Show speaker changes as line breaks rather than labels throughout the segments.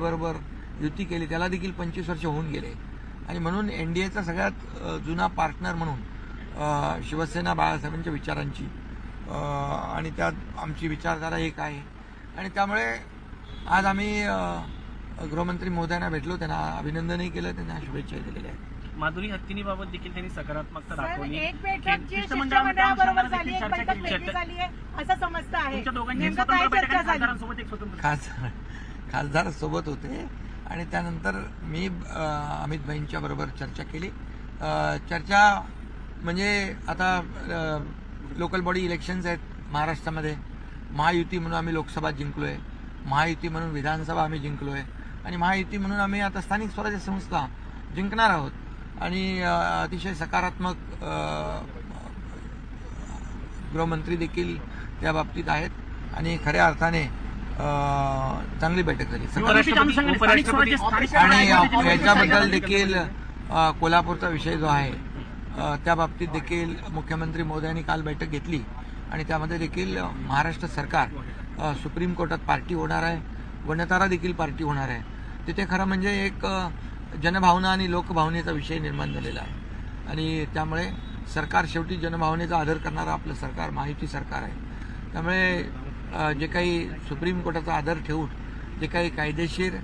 बरोबर युती केली त्याला देखील पंचवीस वर्ष होऊन गेले. आणि म्हणून एनडीएचा सगळ्यात अ, जुना पार्टनर म्हणून शिवसेना बाळासाहेबांच्या विचारांची आणि त्यात आमची विचारधारा एक आहे. आणि त्यामुळे आज आम्ही गृहमंत्री मोदयांना भेटलो त्यांना अभिनंदनही केलं त्यांना शुभेच्छाही दिलेल्या आहेत.
माधुरी हत्तीनीबाबत देखील त्यांनी सकारात्मकता
सर,
दाखवली.
असं समजतं आहे.
खासदार सोबत होते. आणि त्यानंतर मी अमित भाईंच्या बरोबर चर्चा केली. चर्चा म्हणजे आता लोकल बॉडी इलेक्शन्स आहेत महाराष्ट्रामध्ये. महायुती म्हणून आम्ही लोकसभा जिंकलो आहे महायुती म्हणून विधानसभा आम्ही जिंकलो आहे आणि महायुती म्हणून आम्ही आता स्थानिक स्वराज्य संस्था जिंकणार आहोत. आणि अतिशय सकारात्मक गृहमंत्री देखील त्या बाबतीत आहेत. आणि खऱ्या अर्थाने चांगली बैठक झाली. आणि याच्याबद्दल देखील कोल्हापूरचा विषय जो आहे त्या बाबतीत देखील मुख्यमंत्री मोदयांनी काल बैठक घेतली आणि त्यामध्ये देखील महाराष्ट्र सरकार सुप्रीम कोर्टात पार्टी होणार आहे वनतारा देखील पार्टी होणार आहे. तिथे खरं म्हणजे एक जनभावना आणि लोकभावनेचा विषय निर्माण झालेला आहे. आणि त्यामुळे सरकार शेवटी जनभावनेचा आदर करणारं आपलं सरकार महायुती सरकार आहे. त्यामुळे जे काही सुप्रीम कोर्टाचा आदर ठेवून जे काही कायदेशीर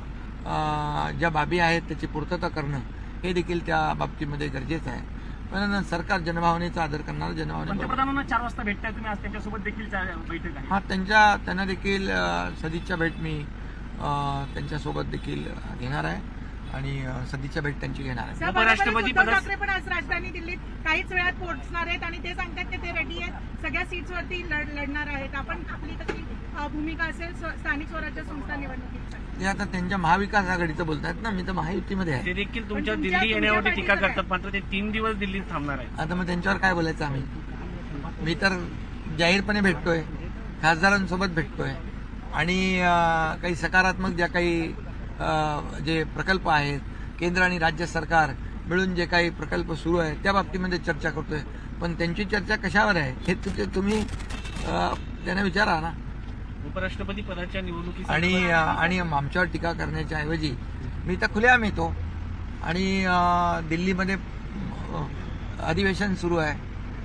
ज्या बाबी आहेत त्याची पूर्तता करणं हे देखील त्या बाबतीमध्ये गरजेचं आहे. पण सरकार जनभावनेचा आदर करणार जनभावने
पंतप्रधानांना चार वाजता भेटताय तुम्ही आज त्यांच्यासोबत देखील चा- बैठक आहे.
हा त्यांच्या त्यांना देखील सदिच्छा भेट मी त्यांच्यासोबत देखील घेणार आहे. आणि सदिच्छा भेट त्यांची घेणार आहे.
उपराष्ट्रपती
उद्धव ठाकरे पण आज राजधानी दिल्लीत काहीच वेळात पोहोचणार आहेत आणि ते सांगतात की ते रेडी आहेत. सगळ्या सीट्सवरती लढ- लढणार आहेत. आपण आपली कशी भूमिका असेल स्थानिक स्वराज्य संस्था निवडणुकीसाठी
ते आता त्यांच्या महाविकास आघाडीचं बोलतायत ना? मी तर महायुतीमध्ये आहे.
ते देखील तुमच्या दिल्ली येण्यावरती टीका करतात मात्र ते तीन दिवस दिल्लीत थांबणार आहे
आता मग त्यांच्यावर काय बोलायचं आम्ही? मी तर जाहीरपणे भेटतोय खासदारांसोबत भेटतोय. आणि काही सकारात्मक ज्या काही जे प्रकल्प आहेत केंद्र आणि राज्य सरकार मिळून जे काही प्रकल्प सुरू आहेत त्या बाबतीमध्ये चर्चा करतोय. पण त्यांची चर्चा कशावर आहे हे तु- तुम्ही त्यांना विचारा ना.
उपराष्ट्रपती पदाच्या निवडणुकीसाठी
आणि आणि आमच्यावर टीका करण्याच्या ऐवजी मी तर खुलेआम येतो. आणि दिल्लीमध्ये अधिवेशन सुरू आहे.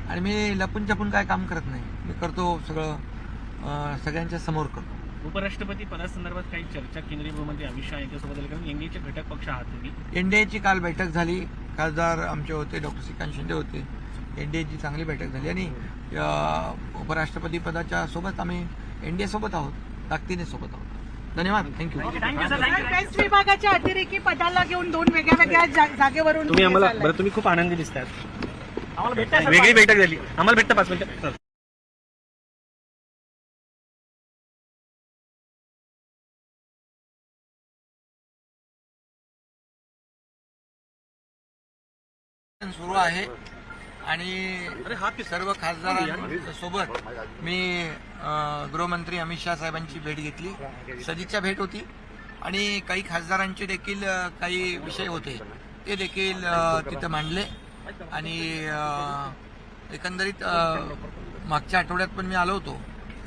आणि मी लपून छपून काय काम करत नाही. मी करतो सगळं सगळ्यांच्या समोर करतो.
उपराष्ट्रपती पदासंदर्भात काही चर्चा केंद्रीय गृहमंत्री अमित शहा यांच्यासोबत झाली कारण एनडीएचे घटक पक्ष आहात तुम्ही.
एनडीएची काल बैठक झाली. खासदार आमचे होते डॉक्टर श्रीकांत शिंदे होते. एनडीएची चांगली बैठक झाली आणि उपराष्ट्रपती पदाच्या सोबत आम्ही एनडीए सोबत आहोत ताकदीने सोबत आहोत. धन्यवाद. Thank you
thank you sir
sir, waste विभागाच्या अतिरेकी पदाला घेऊन दोन वेगळ्या वेगळ्या जागेवरून
तुम्ही आम्हाला. बरं तुम्ही खूप आनंदी दिसतात आम्हाला भेटता वेगळी बैठक झाली. आम्हाला भेटता पाच मिनिटं.
सुरू आहे. आणि सर्व खासदारांसोबत मी गृहमंत्री अमित शहा साहेबांची भेट घेतली. सदिच्छा भेट होती. आणि काही खासदारांचे देखील काही विषय होते. ते देखील तिथं मांडले. आणि एकंदरीत मागच्या आठवड्यात पण मी आलो होतो.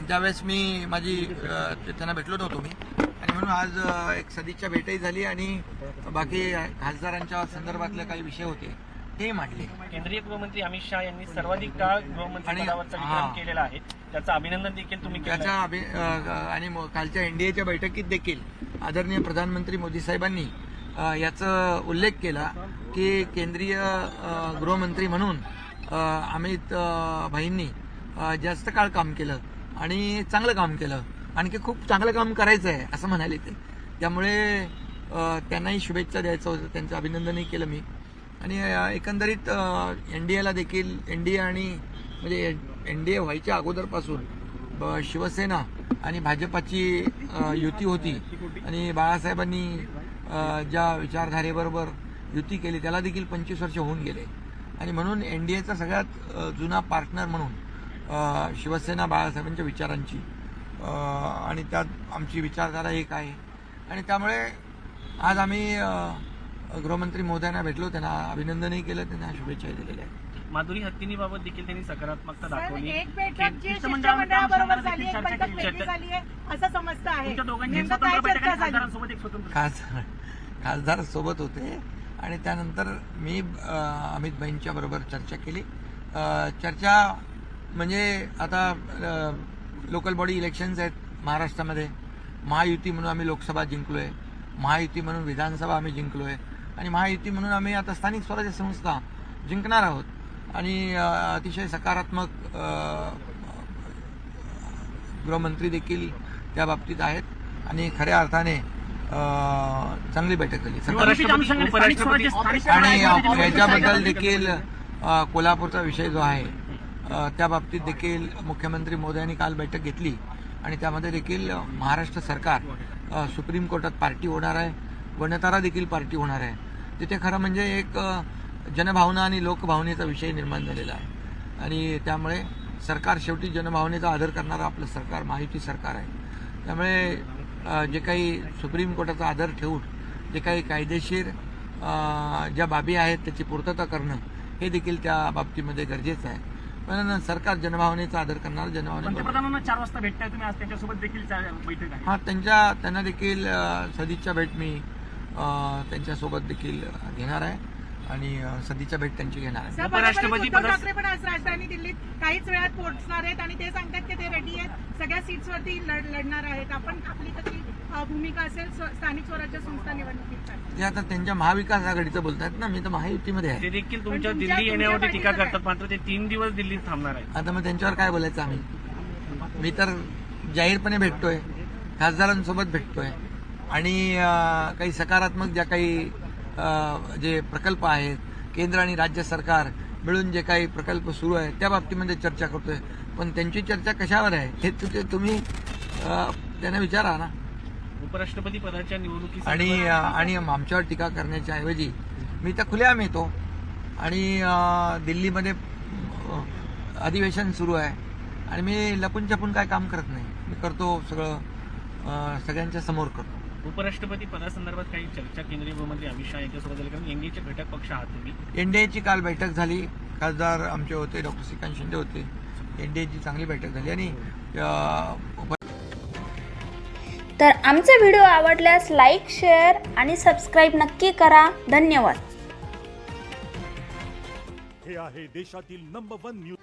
त्यावेळेस मी माझी त्यांना भेटलो नव्हतो मी. आणि म्हणून आज एक सदिच्छा भेटही झाली आणि बाकी खासदारांच्या संदर्भातले काही विषय होते. ते मांडले
केंद्रीय गृहमंत्री अमित शहा यांनी सर्वाधिक काळ गृहमंत्री
आणि-
पदावरचा. विक्रम केलेला आहे. त्याचं अभिनंदन देखील तुम्ही केलं
त्याचा अभि- अ, आणि कालच्या एनडीएच्या बैठकीत देखील आदरणीय प्रधानमंत्री मोदी साहेबांनी याचा उल्लेख केला की केंद्रीय गृहमंत्री म्हणून अमित भाईंनी जास्त काळ काम केलं आणि चांगलं काम केलं. आणखी खूप चांगलं काम करायचं आहे असं म्हणाले ते. त्यामुळे त्यांनाही शुभेच्छा द्यायचं होतं. त्यांचं अभिनंदनही केलं मी. आणि एकंदरीत एन डी एला देखील एन डी ए आणि म्हणजे एन डी ए व्हायच्या अगोदरपासून ब- शिवसेना आणि भाजपाची युती होती. आणि बाळासाहेबांनी ज्या विचारधारेबरोबर युती केली त्याला देखील पंचवीस वर्ष होऊन गेले. आणि म्हणून एन डी एचा सगळ्यात जुना पार्टनर म्हणून शिवसेना बाळासाहेबांच्या विचारांची आणि त्यात आमची विचारधारा एक आहे. आणि त्यामुळे आज आम्ही गृहमंत्री मोदयांना भेटलो त्यांना अभिनंदनही केलं त्यांना शुभेच्छाही दिलेल्या आहेत.
माधुरी हत्तीनीबाबत देखील त्यांनी सकारात्मकता दाखवली.
एक बैठक जी शिष्टमंडळाबरोबर झाली एक बैठक. वेगळी झाली आहे असं समजतं आहे. नेमकं काय चर्चा झाली?
खासदारांसोबत एक स्वतंत्र
खासदार खासदार सोबत होते आणि त्यानंतर मी अमित भाईंच्या बरोबर चर्चा केली. चर्चा म्हणजे आता लोकल बॉडी इलेक्शन्स आहेत महाराष्ट्रामध्ये. महायुती म्हणून आम्ही लोकसभा जिंकलोय. महायुती म्हणून विधानसभा आम्ही जिंकलोय. आणि महायुती म्हणून आम्ही आता स्थानिक स्वराज्य संस्था जिंकणार आहोत. आणि अतिशय सकारात्मक गृहमंत्री देखील त्या बाबतीत आहेत. आणि खऱ्या अर्थाने चांगली बैठक झाली. आणि याच्याबद्दल देखील कोल्हापूरचा विषय जो आहे त्या बाबतीत देखील मुख्यमंत्री मोदयांनी काल बैठक घेतली. आणि त्यामध्ये देखील महाराष्ट्र सरकार सुप्रीम कोर्टात पार्टी होणार आहे. वनतारा देखील पार्टी होणार आहे. तिथे खरं म्हणजे एक जनभावना आणि लोकभावनेचा विषय निर्माण झालेला आहे. आणि त्यामुळे सरकार शेवटी जनभावनेचा आदर करणारं आपलं सरकार महायुती सरकार आहे. त्यामुळे जे काही सुप्रीम कोर्टाचा आदर ठेवून जे काही कायदेशीर ज्या बाबी आहेत त्याची पूर्तता करणं हे देखील त्या बाबतीमध्ये गरजेचं आहे. पण सरकार जनभावनेचा आदर करणार जनभावने
पंतप्रधानांना चार वाजता भेटताय तुम्ही आज त्यांच्यासोबत देखील बैठक आहे.
हा त्यांच्या त्यांना देखील सदिच्छा भेट मी त्यांच्यासोबत देखील घेणार आहे आणि सदिच्छा भेट त्यांची घेणार आहे.
उपराष्ट्रपती
ठाकरे पण आज राजधानी दिल्लीत काहीच वेळात पोहोचणार आहेत आणि ते सांगतात की ते रेडी आहेत. सगळ्या सीट्सवरती लढ- लढणार आहेत. आपण आपली कशी भूमिका असेल स्थानिक स्वराज्य संस्था निवडणुकीसाठी
ते आता त्यांच्या महाविकास आघाडीचं बोलतायत ना मी तर महायुतीमध्ये आहे.
ते देखील तुमच्या दिल्ली येण्यावरती टीका करतात मात्र ते तीन दिवस दिल्लीत थांबणार आहेत.
आता मग त्यांच्यावर काय बोलायचं आम्ही? मी तर जाहीरपणे भेटतोय खासदारांसोबत भेटतोय. आणि काही सकारात्मक ज्या काही जे प्रकल्प आहेत केंद्र आणि राज्य सरकार मिळून जे काही प्रकल्प सुरू आहेत त्या बाबतीमध्ये चर्चा करतोय. पण त्यांची चर्चा कशावर आहे हे तु- तुम्ही त्यांना विचारा ना.
उपराष्ट्रपती पदाच्या निवडणुकीसाठी
आणि आणि आमच्यावर टीका करण्याच्या ऐवजी मी तर खुलेआम येतो. आणि दिल्लीमध्ये अधिवेशन सुरू आहे. आणि मी लपून छपून काय काम करत नाही. मी करतो सगळं सगळ्यांच्या समोर करतो.
उपराष्ट्रपती पदासंदर्भात काही चर्चा केंद्रीय गृहमंत्री अमित शहा यांच्यासोबत झाली कारण एनडीएचे घटक पक्ष आहात तुम्ही.
एनडीएची काल बैठक झाली. खासदार आमचे होते डॉक्टर श्रीकांत शिंदे होते. एनडीएची चांगली बैठक झाली आणि
तर आमचे व्हिडिओ आवडल्यास लाईक शेअर आणि सबस्क्राईब नक्की करा. धन्यवाद.
हे आहे देशातील नंबर वन न्यूज